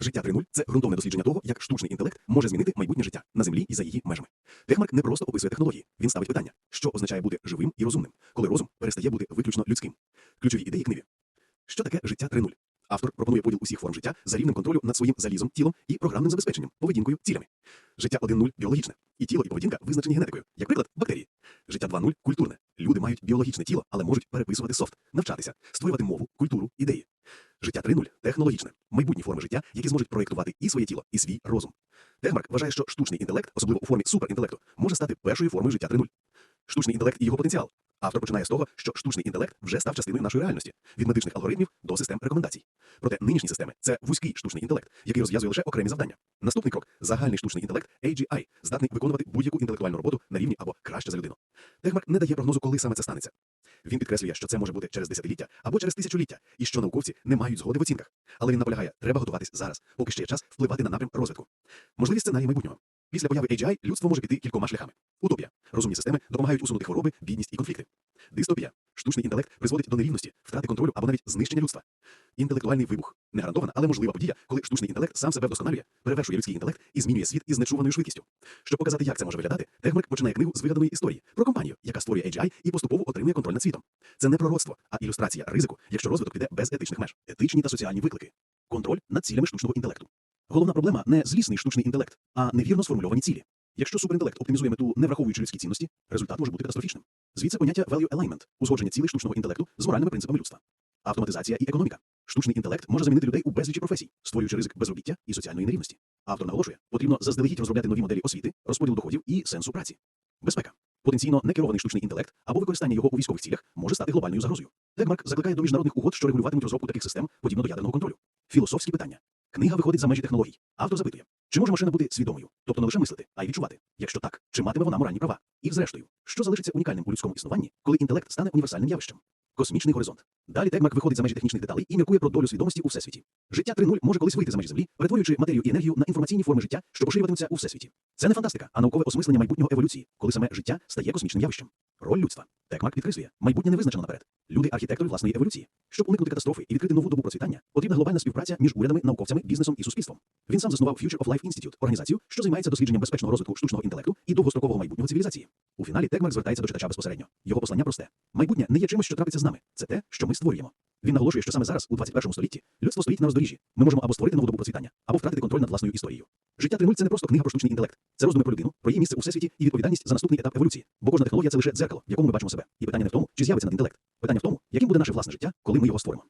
Життя 3.0 – це ґрунтовне дослідження того, як штучний інтелект може змінити майбутнє життя на землі і за її межами. Техмарк не просто описує технології, він ставить питання, що означає бути живим і розумним, коли розум перестає бути виключно людським. Ключові ідеї книги. Що таке життя 3.0? Автор пропонує поділ усіх форм життя за рівнем контролю над своїм залізом, тілом і програмним забезпеченням, поведінкою, цілями. Життя 1.0 – біологічне, і тіло і поведінка визначені генетикою, як приклад бактерії. Життя 2.0 – культурне. Люди мають біологічне тіло, але можуть переписувати софт, навчатися, створювати мову, культуру, ідеї. Життя 3.0 – технологічне, майбутні форми життя, які зможуть проєктувати і своє тіло, і свій розум. Техмарк вважає, що штучний інтелект, особливо у формі суперінтелекту, може стати першою формою життя 3.0. Штучний інтелект і його потенціал. Автор починає з того, що штучний інтелект вже став частиною нашої реальності від медичних алгоритмів до систем рекомендацій. Проте нинішні системи це вузький штучний інтелект, який розв'язує лише окремі завдання. Наступний крок загальний штучний інтелект AGI, здатний виконувати будь-яку інтелектуальну роботу на рівні або краще за людину. Техмарк не дає прогнозу, коли саме це станеться. Він підкреслює, що це може бути через десятиліття або через тисячоліття, і що науковці не мають згоди в оцінках. Але він наполягає, треба готуватись зараз, поки ще є час впливати на напрям розвитку. Можливі сценарії майбутнього. Після появи AGI людство може піти кількома шляхами. Утопія. Розумні системи допомагають усунути хвороби, бідність і конфлікти. Дистопія. Штучний інтелект призводить до нерівності, втрати контролю або навіть знищення людства. Інтелектуальний вибух. Не гарантована, але можлива подія, коли штучний інтелект сам себе вдосконалює, перевершує людський інтелект і змінює світ із нечуваною швидкістю. Щоб показати, як це може виглядати, Техмарк починає книгу з вигаданої історії про компанію, яка створює AGI і поступово отримує контроль над світом. Це не пророцтво, а ілюстрація ризику, якщо розвиток піде без етичних меж, етичні та соціальні виклики. Контроль над цілями штучного інтелекту. Головна проблема не злісний штучний інтелект, а невірно сформульовані цілі. Якщо суперінтелект оптимізує мету, не враховуючи людські цінності, результат може бути катастрофічним. Звідси поняття value alignment – узгодження цілей штучного інтелекту з моральними принципами людства. Автоматизація і економіка. Штучний інтелект може замінити людей у безлічі професій, створюючи ризик безробіття і соціальної нерівності. Автор наголошує, потрібно заздалегідь розробляти нові моделі освіти, розподіл доходів і сенсу праці. Безпека. Потенційно некерований штучний інтелект або використання його у військових цілях може стати глобальною загрозою. Тегмарк закликає до міжнародних угод, що регулюватимуть розробку таких систем, подібно до ядерного контролю. Філософські питання. Книга виходить за межі технологій. Автор запитує, чи може машина бути свідомою, тобто не лише мислити, а й відчувати. Якщо так, чи матиме вона моральні права? І зрештою, що залишиться унікальним у людському існуванні, коли інтелект стане універсальним явищем? Космічний горизонт. Далі Тегмарк виходить за межі технічних деталей і міркує про долю свідомості у всесвіті. Життя 3.0 може колись вийти за межі землі, перетворюючи матерію і енергію на інформаційні форми життя, що поширюватимуться у всесвіті. Це не фантастика, а наукове осмислення майбутнього еволюції, коли саме життя стає космічним явищем. Роль людства. Текмарк підкреслює, майбутнє не визначено наперед. Люди архітектори власної еволюції. Щоб уникнути катастрофи і відкрити нову добу процвітання, потрібна глобальна співпраця між урядами, науковцями, бізнесом і суспільством. Він сам заснував Future of Life Institute, організацію, що займається дослідженням безпечного розвитку штучного інтелекту і довгострокового майбутнього цивілізації. У фіналі Текмарк звертається до читача безпосередньо. Його послання просте: майбутнє не є чимось, що трапиться з нами. Це те, що ми створюємо. Він наголошує, що саме зараз, у 21 столітті, людство стоїть на роздоріжжі. Ми можемо або створити нову добу процвітання, або втратити контроль над власною історією. Життя 3.0 – це не просто книга про штучний інтелект. Це роздуми про людину, про її місце у всесвіті і відповідальність за наступний етап еволюції. Бо кожна технологія це лише дзеркало, в якому ми бачимо себе. І питання не в тому, чи з'явиться над інтелект. Питання в тому, яким буде наше власне життя, коли ми його створимо.